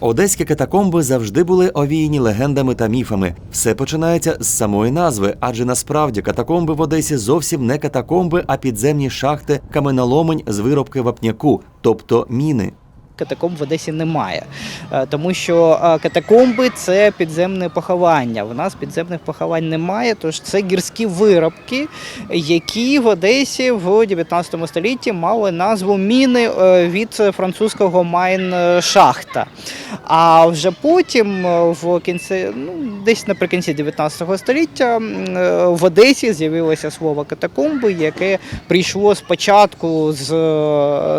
Одеські катакомби завжди були овіяні легендами та міфами. Все починається з самої назви, адже насправді катакомби в Одесі зовсім не катакомби, а підземні шахти каменоломень з виробки вапняку, тобто міни. Катакомб в Одесі немає, Е, тому що е, катакомби це підземне поховання. В нас підземних поховань немає, тож це гірські виробки, які в Одесі в 19 столітті мали назву міни е, від французького майн шахта. А вже потім, в кінці, ну десь наприкінці 19 століття, в Одесі з'явилося слово катакомби, яке прийшло спочатку з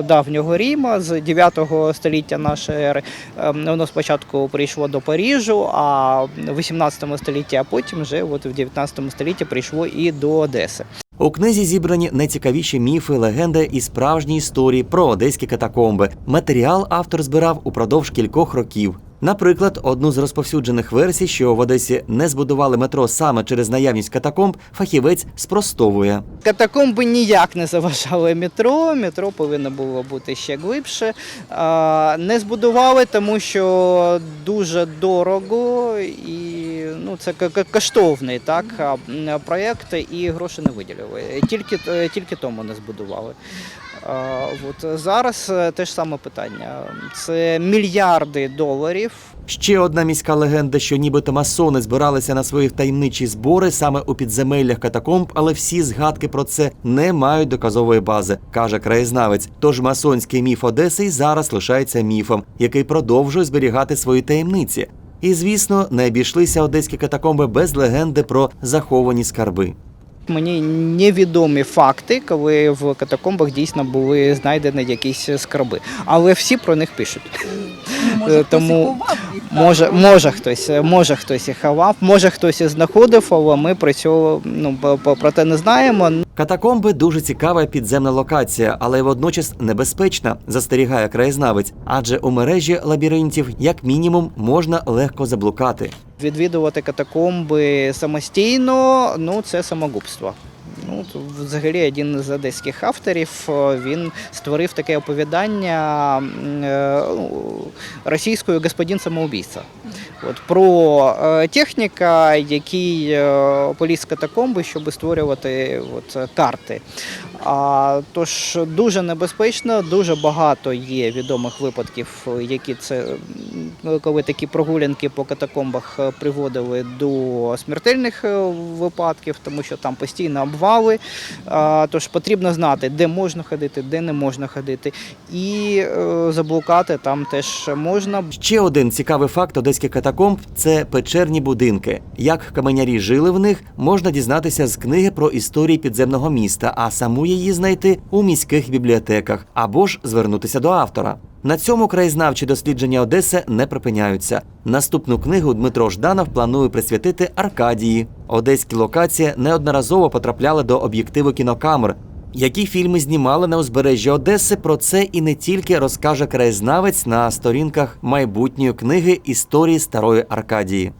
давнього Ріма, з 9 століття нашої ери. Ем, Воно спочатку прийшло до Парижу, а в 18 столітті, а потім вже от в 19 столітті прийшло і до Одеси. У книзі зібрані найцікавіші міфи, легенди і справжні історії про одеські катакомби. Матеріал автор збирав упродовж кількох років. Наприклад, одну з розповсюджених версій, що в Одесі не збудували метро саме через наявність катакомб, фахівець спростовує. Катакомби ніяк не заважали метро. Метро повинно було бути ще глибше. Не збудували, тому що дуже дорого і ну, це коштовний так, проєкт і гроші не виділили. Тільки, е, тільки тому не збудували. От зараз е, те ж саме питання. Це мільярди доларів. Ще одна міська легенда, що нібито масони збиралися на свої таємничі збори саме у підземеллях катакомб, але всі згадки про це не мають доказової бази, каже краєзнавець. Тож масонський міф Одеси й зараз лишається міфом, який продовжує зберігати свої таємниці. І звісно, не обійшлися одеські катакомби без легенди про заховані скарби. Мені невідомі факти, коли в катакомбах дійсно були знайдені якісь скарби. Але всі про них пишуть. Може, Тому хтось? Може, може хтось, може хтось і ховав, може хтось і знаходив, але ми про цього ну про те не знаємо. Катакомби дуже цікава підземна локація, але й водночас небезпечна, застерігає краєзнавець, адже у мережі лабіринтів, як мінімум, можна легко заблукати. Відвідувати катакомби самостійно, ну це самогубство. Ну, взагалі один з одеських авторів е, він створив таке оповідання е, ну, російською господин самоубійця. От про е, техніка, який поліз катакомби, щоб створювати от, карти. А, тож дуже небезпечно, дуже багато є відомих випадків, які це коли такі прогулянки по катакомбах е, приводили до смертельних е, випадків, тому що там постійно обвали. Тож потрібно знати, де можна ходити, де не можна ходити. І е, заблукати там теж можна. Ще один цікавий факт одеських катакомб це печерні будинки. Як каменярі жили в них, можна дізнатися з книги про історії підземного міста, а саму її знайти у міських бібліотеках або ж звернутися до автора. На цьому краєзнавчі дослідження Одеси не припиняються. Наступну книгу Дмитро Жданов планує присвятити Аркадії. Одеські локації неодноразово потрапляли до об'єктиву кінокамер. Які фільми знімали на узбережжі Одеси, про це і не тільки розкаже краєзнавець на сторінках майбутньої книги історії старої Аркадії.